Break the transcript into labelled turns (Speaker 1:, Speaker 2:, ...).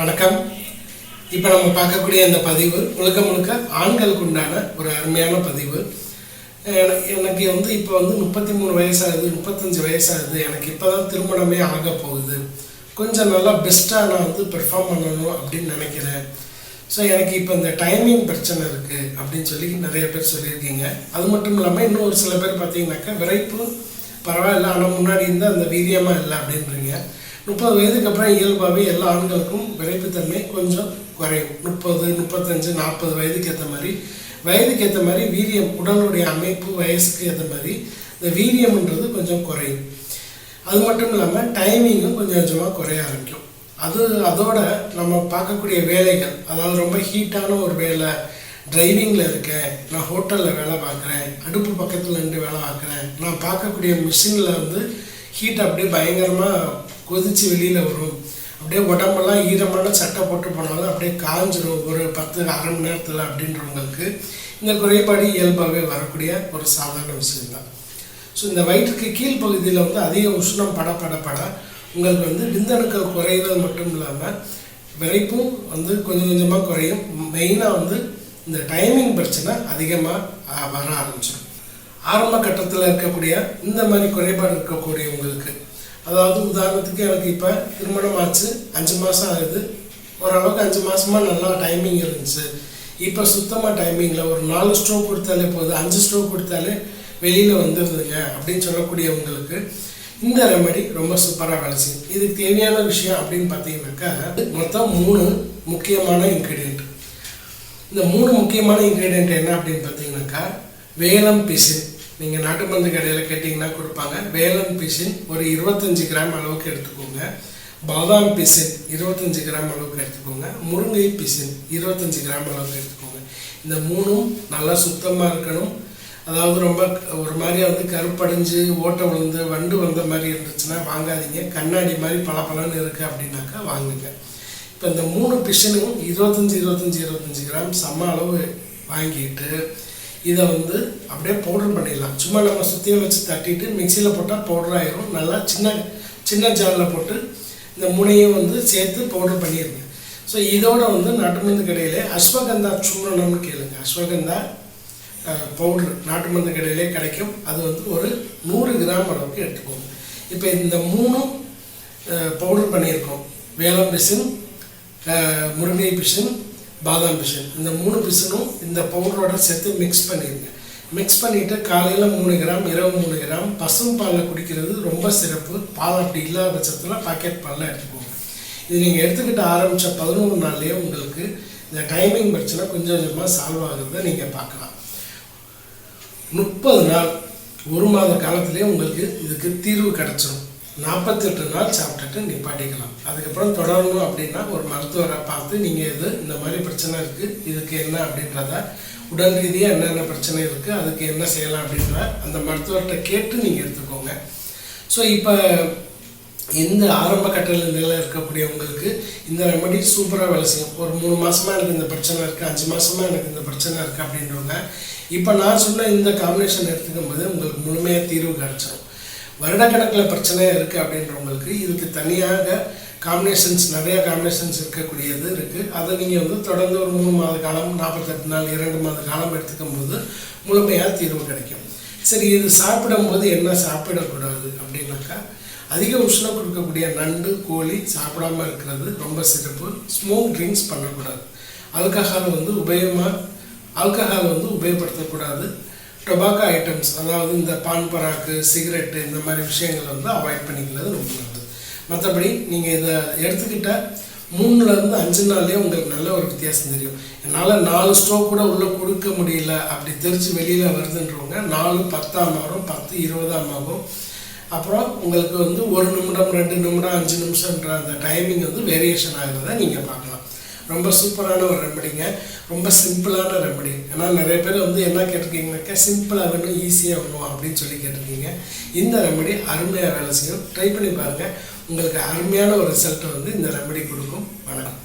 Speaker 1: வணக்கம். இப்போ நம்ம பார்க்கக்கூடிய இந்த பதிவு முழுக்க முழுக்க ஆண்களுக்கு உண்டான ஒரு அருமையான பதிவு. எனக்கு வந்து இப்போ வந்து முப்பத்தி மூணு வயசாகுது முப்பத்தஞ்சு வயசாகுது. எனக்கு இப்போ தான் திருமணமே ஆக போகுது. கொஞ்சம் நல்லா பெஸ்ட்டாக நான் வந்து பெர்ஃபார்ம் பண்ணணும் அப்படின்னு நினைக்கிறேன். ஸோ எனக்கு இப்போ இந்த டைமிங் பிரச்சனை இருக்குது அப்படின்னு சொல்லி நிறைய பேர் சொல்லியிருக்கீங்க. அது மட்டும் இல்லாமல் இன்னும் ஒரு சில பேர் பார்த்தீங்கன்னாக்கா விரைப்பு பரவாயில்ல ஆனால் முன்னாடி இருந்தால் அந்த வீரியமாக இல்லை அப்படின்றீங்க. முப்பது வயதுக்கு அப்புறம் இயல்பாகவே எல்லா ஆண்களுக்கும் விரைப்புத்தன்மை கொஞ்சம் குறையும். முப்பது முப்பத்தஞ்சு நாற்பது வயதுக்கு ஏற்ற மாதிரி. வயதுக்கு ஏற்ற மாதிரி வீரியம் உடலுடைய அமைப்பு வயசுக்கு ஏற்ற மாதிரி. இந்த வீரியம்ன்றது கொஞ்சம் குறையும். அது மட்டும் இல்லாமல் டைமிங்கும் கொஞ்சம் கொஞ்சமாக குறைய ஆரம்பிக்கும். அது அதோட நம்ம பார்க்கக்கூடிய வேலைகள் அதாவது ரொம்ப ஹீட்டான ஒரு வேலை டிரைவிங்கில் இருக்கேன் நான் ஹோட்டலில் வேலை பார்க்குறேன் அடுப்பு பக்கத்தில் நின்று வேலை பார்க்குறேன் நான் பார்க்கக்கூடிய மிஷினில் வந்து ஹீட் அப்படியே பயங்கரமாக கொதிச்சு வெளியில் வரும். அப்படியே உடம்பெல்லாம் ஈரமான சட்டை போட்டு போனாலும் அப்படியே காஞ்சிரும். ஒரு பத்து அரை மணி நேரத்தில் அப்படின்றவங்களுக்கு இந்த குறைபாடு இயல்பாகவே வரக்கூடிய ஒரு சாதாரண விஷயம்தான். ஸோ இந்த வயிற்றுக்கு கீழ்ப்பகுதியில் வந்து அதிக உஷ்ணம் பட பட பட உங்களுக்கு வந்து விந்தணுக்கள் குறையிறது மட்டும் இல்லாமல் விரைப்பும் வந்து கொஞ்சம் கொஞ்சமாக குறையும். மெயினாக வந்து இந்த டைமிங் பிரச்சனை அதிகமாக வர ஆரம்பிச்சிடும். ஆரம்ப கட்டத்தில் இருக்கக்கூடிய இந்த மாதிரி குறைபாடு இருக்கக்கூடியவங்களுக்கு அதாவது உதாரணத்துக்கு எனக்கு இப்போ திருமணம் ஆச்சு அஞ்சு மாதம் ஆகுது. ஓரளவுக்கு அஞ்சு மாதமாக நல்லா டைமிங் இருந்துச்சு. இப்போ சுத்தமாக டைமிங்கில் ஒரு நாலு ஸ்ட்ரோக் கொடுத்தாலே போதும். அஞ்சு ஸ்ட்ரோக் கொடுத்தாலே வெளியில் வந்துடுதுங்க அப்படின்னு சொல்லக்கூடியவங்களுக்கு இந்த ரெமெடி ரொம்ப சூப்பராக வேலை செய்யும். இதுக்கு தேவையான விஷயம் அப்படின்னு பார்த்தீங்கன்னாக்கா மொத்தம் மூணு முக்கியமான இன்க்ரீடியன்ட் இந்த மூணு முக்கியமான இன்க்ரீடியன்ட் என்ன அப்படின்னு பார்த்தீங்கன்னாக்கா வேலம் பிசின். நீங்கள் நாட்டு மருந்து கடையில் கேட்டிங்கன்னா கொடுப்பாங்க. வேலம் பிசின் ஒரு இருபத்தஞ்சி கிராம் அளவுக்கு எடுத்துக்கோங்க. பாதாம் பிசின் இருபத்தஞ்சி கிராம் அளவுக்கு எடுத்துக்கோங்க. முருங்கை பிசின் இருபத்தஞ்சி கிராம் அளவுக்கு எடுத்துக்கோங்க. இந்த மூணும் நல்லா சுத்தமாக இருக்கணும். அதாவது ரொம்ப ஒரு மாதிரியாக வந்து கருப்படைஞ்சு ஓட்டை விழுந்து வண்டு வந்த மாதிரி இருந்துச்சுன்னா வாங்காதீங்க. கண்ணாடி மாதிரி பளபளன்னு இருக்குது அப்படின்னாக்கா வாங்குங்க. இப்போ இந்த மூணு பிஷனும் இருபத்தஞ்சி இருபத்தஞ்சி இருபத்தஞ்சி கிராம் சம அளவு வாங்கிட்டு இதை வந்து அப்படியே பவுடர் பண்ணிடலாம். சும்மா நம்ம சுற்றியும் வச்சு தட்டிட்டு மிக்சியில் போட்டால் பவுடர் ஆயிரும். நல்லா சின்ன சின்ன ஜாரில் போட்டு இந்த முனையும் வந்து சேர்த்து பவுடர் பண்ணிடுங்க. ஸோ இதோட வந்து நாட்டு மருந்து கடையிலே அஸ்வகந்தா சூரணம்னு கேளுங்க. அஸ்வகந்தா பவுட்ரு நாட்டு மருந்து கடையிலே கிடைக்கும். அது வந்து ஒரு நூறு கிராம் அளவுக்கு எடுத்துக்கோங்க. இப்போ இந்த மூணும் பவுடர் பண்ணியிருக்கோம். வேளாண் மிஷின் முருங்கை பிசின் பாதாம் பிசின். இந்த மூணு பிசினும் இந்த பவுடரோட சேர்த்து மிக்ஸ் பண்ணிடுங்க மிக்ஸ் பண்ணிவிட்டு காலையில் மூணு கிராம் இரவு மூணு கிராம் பசும் பாலில் குடிக்கிறது ரொம்ப சிறப்பு. பால் அப்படி இல்லாத பட்சத்தில் பாக்கெட் பாலில் எடுத்துக்கோங்க. இது நீங்கள் எடுத்துக்கிட்டு ஆரம்பித்த பதினோரு நாள்லேயே உங்களுக்கு இந்த டைமிங் பிரச்சனை கொஞ்சம் கொஞ்சமாக சால்வ் ஆகுறத நீங்கள் பார்க்கலாம். முப்பது நாள் ஒரு மாத காலத்திலே உங்களுக்கு இதுக்கு தீர்வு கிடச்சிரும். நாற்பத்தெட்டு நாள் சாப்பிட்டுட்டு நிப்பாட்டிக்கலாம் அதுக்கப்புறம் தொடரணும் அப்படின்னா ஒரு மருத்துவரை பார்த்து நீங்கள் இது இந்த மாதிரி பிரச்சனை இருக்குது இதுக்கு என்ன அப்படின்றத உடல் ரீதியாக என்னென்ன பிரச்சனை இருக்குது அதுக்கு என்ன செய்யலாம் அப்படின்ற அந்த மருத்துவர்கிட்ட கேட்டு நீங்கள் எடுத்துக்கோங்க. ஸோ இப்போ இந்த ஆரம்ப கட்ட நிலையில் இருக்கக்கூடியவங்களுக்கு இந்த ரெமடி சூப்பராக வேலை செய்யும். ஒரு மூணு மாதமாக எனக்கு இந்த பிரச்சனை இருக்குது அஞ்சு மாதமாக எனக்கு இந்த பிரச்சனை இருக்குது அப்படின்றவங்க இப்போ நான் சொன்ன இந்த காம்பினேஷன் எடுத்துக்கும் போது உங்களுக்கு முழுமையாக தீர்வு கிடச்சிடும் வருடக்கணக்கில் பிரச்சனையாக இருக்குது அப்படின்றவங்களுக்கு இதுக்கு தனியாக காம்பினேஷன்ஸ் நிறையா காம்பினேஷன்ஸ் இருக்கக்கூடியது இருக்குது அதை நீங்கள் வந்து தொடர்ந்து ஒரு மூணு மாத காலம் நாற்பத்தெட்டு நாள் இரண்டு மாத காலம் எடுத்துக்கும் போது முழுமையாக தீர்வு கிடைக்கும். சரி இது சாப்பிடும்போது என்ன சாப்பிடக்கூடாது அப்படின்னாக்கா அதிக உஷ்ணம் கொடுக்கக்கூடிய நண்டு கோழி சாப்பிடாம இருக்கிறது ரொம்ப சிறப்பு. ஸ்மோக் ட்ரிங்க்ஸ் பண்ணக்கூடாது. ஆல்கஹால் வந்து உபயோகமாக ஆல்கஹால் வந்து உபயோகப்படுத்தக்கூடாது. டொபாக்கோ ஐட்டம்ஸ் அதாவது இந்த பான் பராக்கு சிகரெட்டு இந்த மாதிரி விஷயங்கள் வந்து அவாய்ட் பண்ணிக்கிறது ரொம்ப நல்லது. மற்றபடி நீங்கள் இதை எடுத்துக்கிட்ட மூணுலேருந்து அஞ்சு நாள்லேயே உங்களுக்கு நல்ல ஒரு வித்தியாசம் தெரியும். என்னால் நாலு ஸ்ட்ரோக் கூட உள்ளே கொடுக்க முடியல. அப்படி தெரிச்சு வெளியில் வருதுன்றவங்க நாலு பத்தாம் ஆகும் பத்து இருபதாம் ஆகும் அப்புறம் உங்களுக்கு வந்து ஒரு நிமிடம் ரெண்டு நிமிடம் அஞ்சு நிமிஷம்ன்ற அந்த டைமிங் வந்து வேரியேஷன் ஆகிறத நீங்கள் பார்க்கலாம். ரொம்ப சூப்பரான ஒரு ரெமடிங்க. ரொம்ப சிம்பிளான ரெமடி. ஏன்னா நிறைய பேர் வந்து என்ன கேட்டிருக்கீங்கனாக்கா சிம்பிளாக வேணும் ஈஸியாக வேணும் அப்படின்னு சொல்லி கேட்டிருக்கீங்க. இந்த ரெமடி அருமையாக வேலை செய்யும். ட்ரை பண்ணி பாருங்கள் உங்களுக்கு அருமையான ஒரு ரிசல்ட்டை வந்து இந்த ரெமடி கொடுக்கும். வணக்கம்.